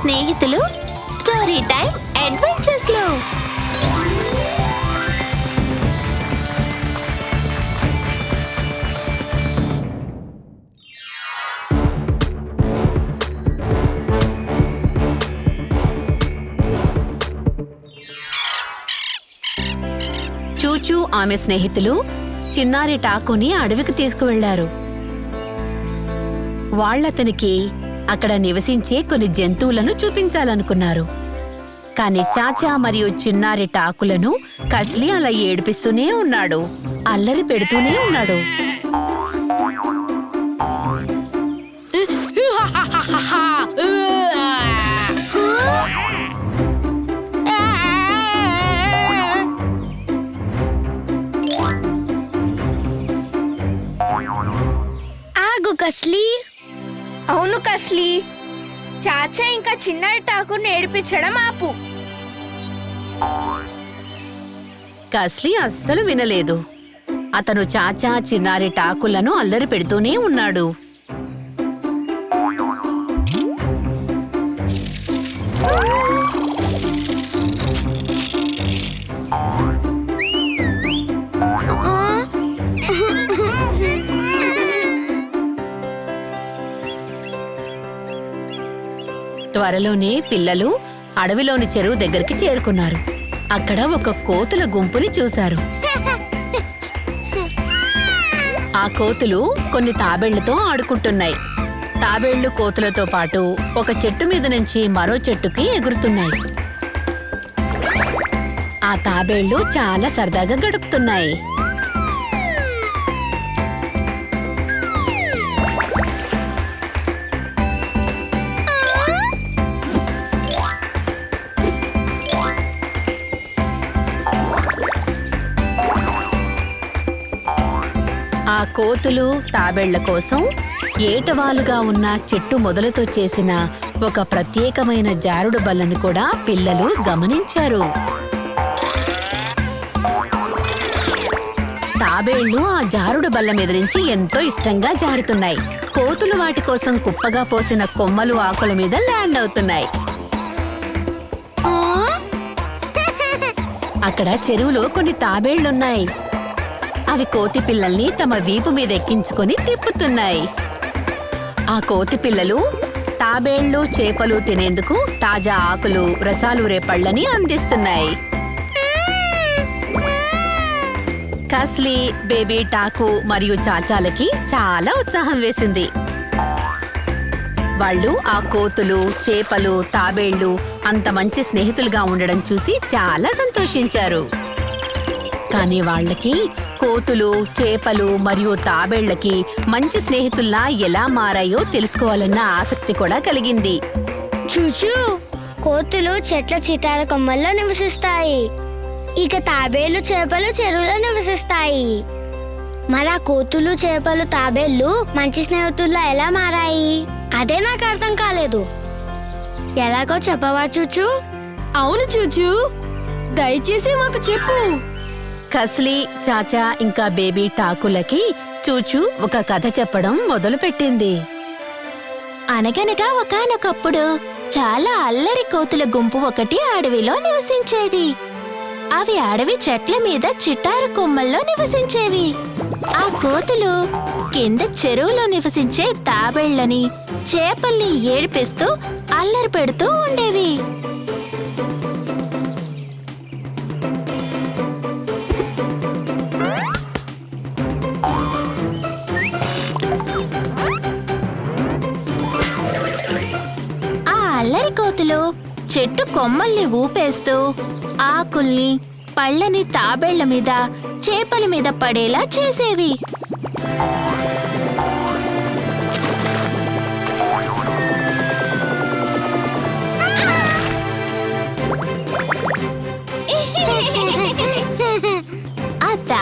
స్నేహితులు story time అడ్వెంచర్స్లో. చూచూ ఆమె స్నేహితులు చిన్నారి టాకుని అడవికి తీసుకువెళ్ళారు వాళ్ళతనికి అక్కడ నివసించే కొన్ని జంతువులను చూపించాలనుకున్నారు. కాని చాచా మరియు చిన్నారి టాకులను కస్లీ అలా ఏడిపిస్తూనే ఉన్నాడు. అల్లరి పెడుతూనే ఉన్నాడు. ఆగు చాచా ఇంకా చిన్నారి టాకుని ఏడిపించడం ఆపు. కస్లీ అస్సలు వినలేదు. అతను చాచా చిన్నారి టాకులను అల్లరి పెడుతూనే ఉన్నాడు. త్వరలోనే పిల్లలు అడవిలోని చెరువు దగ్గరికి చేరుకున్నారు. అక్కడ ఒక కోతుల గుంపుని చూశారు. ఆ కోతులు కొన్ని తాబేళ్ళతో ఆడుకుంటున్నాయి. తాబేళ్ళు కోతులతో పాటు ఒక చెట్టు మీద నుంచి మరో చెట్టుకి ఎగురుతున్నాయి. ఆ తాబేళ్ళు చాలా సరదాగా గడుపుతున్నాయి. కోతులు తాబేళ్ళ కోసం ఏటవాలుగా ఉన్న చెట్టు మొదలతో చేసిన ఒక ప్రత్యేకమైన జారుడు బల్లను కూడా పిల్లలు గమనించారు. తాబేళ్ళు ఆ జారుడు బల్ల మీద నుంచి ఎంతో ఇష్టంగా జారుతున్నాయి. కోతులు వాటి కోసం కుప్పగా పోసిన కొమ్మలు ఆకుల మీద ల్యాండ్ అవుతున్నాయి. అక్కడ చెరువులో కొన్ని తాబేళ్ళున్నాయి. అవి కోతి పిల్లల్ని తమ వీపు మీద ఎక్కించుకొని తిప్పుతున్నాయి. ఆ కోతి పిల్లలు తాబేళ్ళు చేపలు తినేందుకు తాజా ఆకులు రసాలు రేపళ్ళని అందిస్తున్నాయి. కస్లీ బేబీ టాకు మరియు చాచాలకి చాలా ఉత్సాహం వేసింది. వాళ్ళు ఆ కోతులు చేపలు తాబేళ్ళు అంత మంచి స్నేహితులుగా ఉండడం చూసి చాలా సంతోషించారు. కానీ వాళ్ళకి కోతులు చేపలు మరియు తాబేళ్ళకి మంచి స్నేహితుల్లా ఎలా మారాయో తెలుసుకోవాలన్న ఆసక్తి కూడా కలిగింది. చూచు కోతులు చెట్ల చిటార కొమ్మల్లో నివసిస్తాయి. ఇక తాబేలు చేపలు చెరువులో నివసిస్తాయి. మరి ఆ కోతులు చేపలు తాబేళ్ళు మంచి స్నేహితుల్లా ఎలా మారాయి? అదే నాకు అర్థం కాలేదు. ఎలాగో చెప్పవా చూచు? అవును చూచు. దయచేసి మాకు చెప్పు. కస్లీ చాచా ఇంకా బేబీ టాకులకి చూచూ ఒక కథ చెప్పడం మొదలుపెట్టింది. అనగనగా ఒకానొకప్పుడు చాలా అల్లరి కోతుల గుంపు ఒకటి అడవిలో నివసించేది. అవి అడవి చెట్ల మీద చిట్టారు కొమ్మల్లో నివసించేవి. ఆ కోతులు కింద చెరువులో నివసించే తాబేళ్ళని చేపల్ని ఏడిపిస్తూ అల్లరి పెడుతూ ఉండేవి. అల్లరి కోతులు చెట్టు కొమ్మల్ని ఊపేస్తూ ఆకుల్ని పళ్ళని తాబేళ్ళ మీద చేపల మీద పడేలా చేసేవి.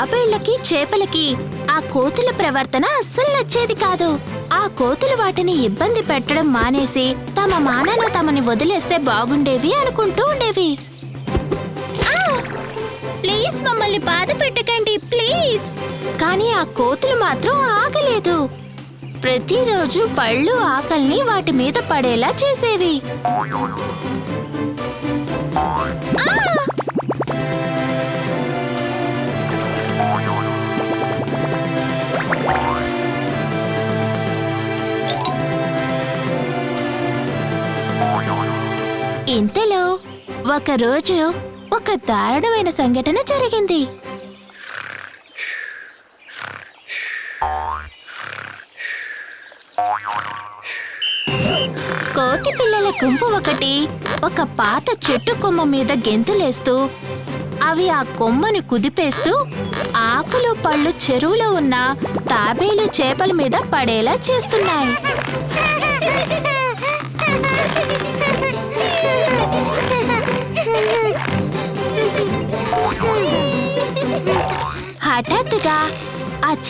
తాబేళ్ళకి చేపలకి ఆ కోతుల ప్రవర్తన అస్సలు నచ్చేది కాదు. ఆ కోతులు వాటిని ఇబ్బంది పెట్టడం మానేసి తమ మానాన తమని వదిలేస్తే బాగుండేవి అనుకుంటూ ఉండేవి. ప్లీజ్ మమ్మల్ని బాధ పెట్టకండి ప్లీజ్. కానీ ఆ కోతులు మాత్రం ఆగలేదు. ప్రతిరోజు పళ్ళు ఆకల్ని వాటి మీద పడేలా చేసేవి. ఇంతలో ఒకరోజు ఒక దారుణమైన సంఘటన జరిగింది. కోతి పిల్లల గుంపు ఒకటి ఒక పాత చెట్టు కొమ్మ మీద గెంతులేస్తూ అవి ఆ కొమ్మను కుదిపేస్తూ ఆకులు పళ్ళు చెరువులో ఉన్న తాబేలు చేపల మీద పడేలా చేస్తున్నాయి.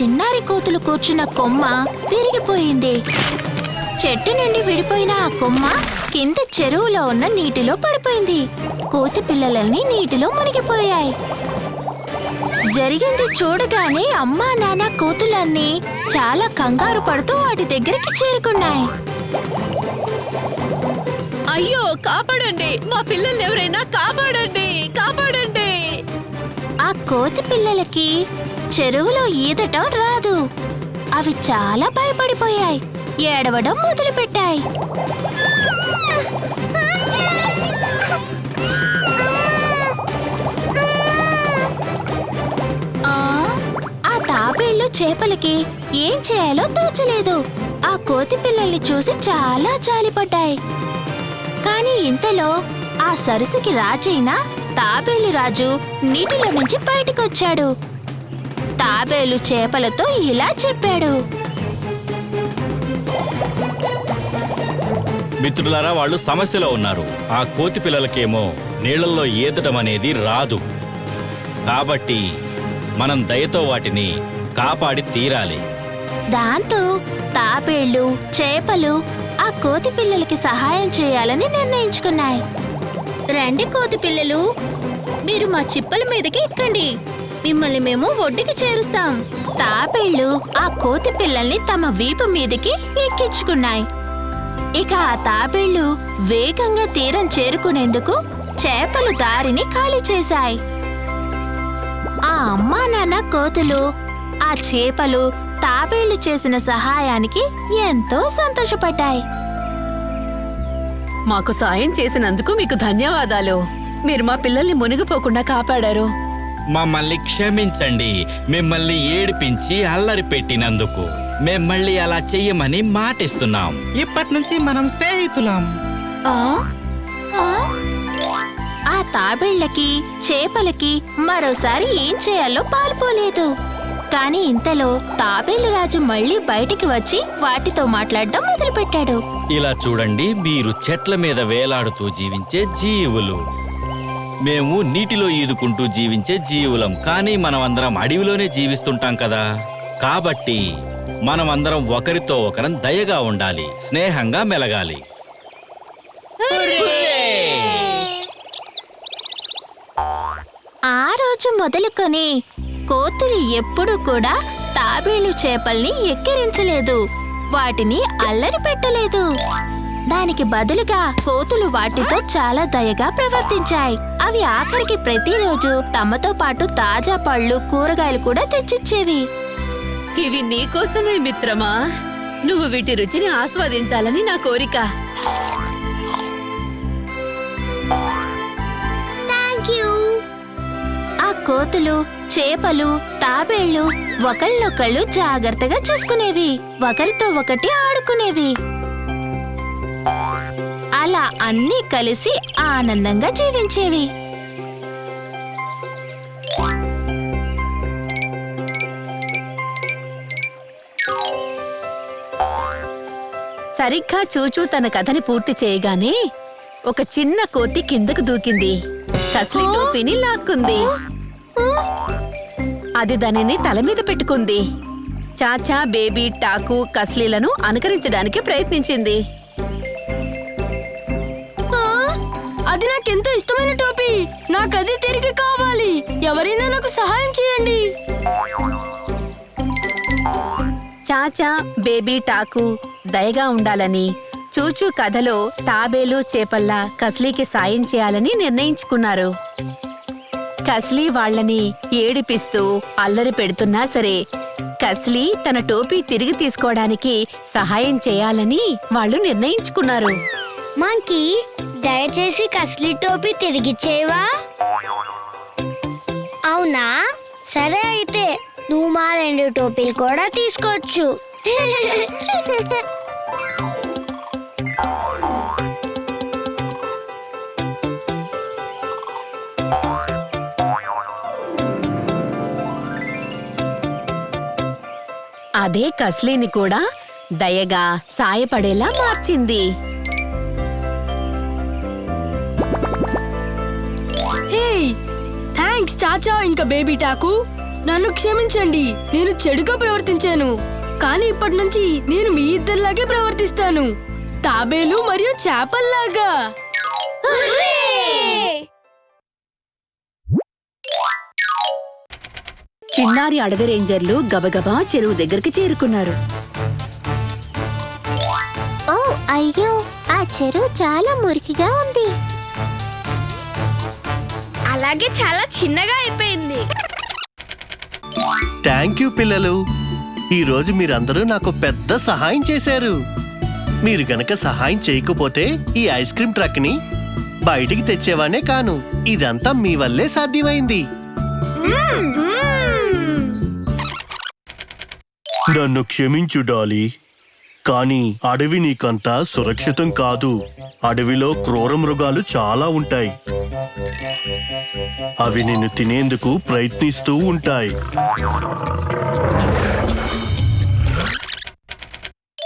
చిన్నారి కోతులు కూర్చున్న కొమ్మ విరిగిపోయింది. చెట్టు నుండి విడిపోయిన ఆ కొమ్మ కింద చెరువులో ఉన్న నీటిలో పడిపోయింది. కోతి పిల్లలన్నీ నీటిలో మునిగిపోయాయి. జరిగింది చూడగానే అమ్మా నాన్న కోతులన్నీ చాలా కంగారు పడుతూ వాటి దగ్గరికి చేరుకున్నాయి. అయ్యో కాపాడండి! మా పిల్లల్ని ఎవరైనా కాపాడండి! కాపాడండి! ఆ కోతి పిల్లలకి చెరువులో ఈదటం రాదు. అవి చాలా భయపడిపోయాయి. ఏడవడం మొదలుపెట్టాయి. ఆ, ఆ తాబేళ్ళు చేపలకి ఏం చేయాలో తోచలేదు. ఆ కోతి పిల్లల్ని చూసి చాలా జాలిపడ్డాయి. కానీ ఇంతలో ఆ సరస్సుకి రాజైన తాబేలు రాజు నీటిలో నుంచి బయటకొచ్చాడు. తాబేలు చేపలతో ఇలా చెప్పాడు. మిత్రులారా వాళ్ళు సమస్యలో ఉన్నారు. ఆ కోతి పిల్లలకేమో నీళ్ళలో ఈదటం అనేది రాదు. కాబట్టి మనం దయతో వాటిని కాపాడి తీరాలి. దాంతో తాబేళ్ళు చేపలు ఆ కోతి పిల్లలకి సహాయం చేయాలని నిర్ణయించుకున్నాయి. రండి కోతి పిల్లలు మీరు మా చిప్పల మీదకి ఎక్కండి. మిమ్మల్ని మేము ఒడ్డుకి చేరుస్తాం. తాబేళ్ళు ఆ కోతి పిల్లల్ని తమ వీపు మీదకి ఎక్కించుకున్నాయి. ఇక ఆ తాబేళ్ళు వేగంగా తీరం చేరుకునేందుకు చేపలు దారిని ఖాళీ చేశాయి. ఆ అమ్మా నాన్న కోతులు ఆ చేపలు తాబేళ్ళు చేసిన సహాయానికి ఎంతో సంతోషపడ్డాయి. మాకు సాయం చేసినందుకు మీకు ధన్యవాదాలు. మీరు మా పిల్లల్ని మునిగిపోకుండా కాపాడారు. మమ్మల్ని క్షమించండి. మిమ్మల్ని ఏడిపించి అల్లరి పెట్టినందుకు. మేం మళ్ళీ అలా చెయ్యమని మాటిస్తున్నాం. ఇప్పటి నుంచి మనం స్నేహితులం. ఆ? ఆ? ఆ తాబేళ్ళకి చేపలకి మరోసారి ఏం చేయాలో పాల్పోలేదు కానీ ఇంతలో తాబేలు రాజు మళ్ళీ బయటికి వచ్చి వాటితో మాట్లాడడం మొదలుపెట్టాడు. ఇలా చూడండి మీరు చెట్ల మీద వేలాడుతూ జీవించే జీవులు. మేము నీటిలో ఈదుకుంటూ జీవించే జీవులం కానీ మనమందరం అడవిలోనే జీవిస్తుంటాం కదా. కాబట్టి మనమందరం ఒకరితో ఒకరం దయగా ఉండాలి స్నేహంగా మెలగాలి. ఆ రోజు మొదలుకొని కోతులు ఎప్పుడూ కూడా తాబేళ్ళు చేపల్ని ఎక్కిరించలేదు వాటిని అల్లరి పెట్టలేదు. దానికి బదులుగా కోతులు వాటితో చాలా దయగా ప్రవర్తించాయి. అవి ఆఖరికి ప్రతిరోజు తమతో పాటు తాజా పళ్ళు కూరగాయలు కూడా తెచ్చిచ్చేవి. ఇవి నీకోసమే మిత్రమా? నువ్వు వీటి రుచిని ఆస్వాదించాలని నా కోరిక. ఆ కోతులు చేపలు తాబేళ్ళు ఒకళ్ళొకళ్ళు జాగ్రత్తగా చూసుకునేవి. ఒకరితో ఒకటి ఆడుకునేవి. అలా అన్నీ కలిసి ఆనందంగా జీవించేవి. సరిగ్గా చూచూ తన కథని పూర్తి చేయగానే ఒక చిన్న కోతి కిందకు దూకింది. కస్లీ టోపీని లాక్కుంది. అది దానిని తల మీద పెట్టుకుంది. చాచా బేబీ టాకు కస్లీలను అనుకరించడానికి ప్రయత్నించింది. అది నాకెంతో ఇష్టమైన టోపీ నాకు అది తిరిగి కావాలి. ఎవరైనా నాకు సహాయం చేయండి. చాచా బేబీ టాకు దయగా ఉండాలని చూచూ కథలో తాబేలు చేపల్లా కస్లీకి సాయం చేయాలని నిర్ణయించుకున్నారు. కస్లీ వాళ్ళని ఏడిపిస్తూ అల్లరి పెడుతున్నా సరే కస్లీ తన టోపీ తిరిగి తీసుకోవడానికి సహాయం చేయాలని వాళ్ళు నిర్ణయించుకున్నారు. మంకీ దయచేసి కస్లీ టోపీ తిరిగిచ్చేవా అవునా? సరే అయితే నువ్వు మా రెండు టోపీలు కూడా తీసుకోవచ్చు. అదే కస్లీని కూడా దయగా సాయపడేలా మార్చింది. థ్యాంక్స్ చాచా ఇంకా బేబీ టాకు. నన్ను క్షమించండి నేను చెడుగా ప్రవర్తించాను. కానీ ఇప్పటి నుంచి నేను మీ ఇద్దరిలాగే ప్రవర్తిస్తాను. తాబేలు మరియు చేపల్లాగా. చిన్నారి అడవి రేంజర్లు గబగబా చెరువు దగ్గరికి చేరుకున్నారు. ఓ అయ్యో ఆ చెరువు చాలా మురికిగా ఉంది. అలాగే చాలా చిన్నగా అయిపోయింది. థ్యాంక్ యూ పిల్లలు. ఈరోజు మీరందరూ నాకు పెద్ద సహాయం చేశారు. మీరు గనక సహాయం చేయకపోతే ఈ ఐస్ క్రీం ట్రక్ని బయటికి తెచ్చేవానే కాను. ఇదంతా మీ వల్లే సాధ్యమైంది. నన్ను క్షమించు డాలీ. కానీ అడవి నీకంత సురక్షితం కాదు. అడవిలో క్రూర మృగాలు చాలా ఉంటాయి. అవి నిన్ను తినేందుకు ప్రయత్నిస్తూ ఉంటాయి.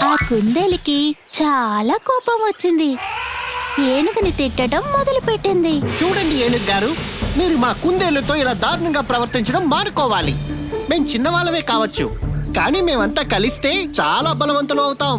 ఆ కుందేలికి చాలా కోపం వచ్చింది. ఏనుగుని తిట్టడం మొదలుపెట్టింది. చూడండి ఏనుగు గారు మీరు మా కుందేళ్ళతో ఇలా దారుణంగా ప్రవర్తించడం మానుకోవాలి. మేం చిన్నవాళ్ళమే కావచ్చు. కానీ మేమంతా కలిస్తే చాలా బలవంతులు అవుతాం.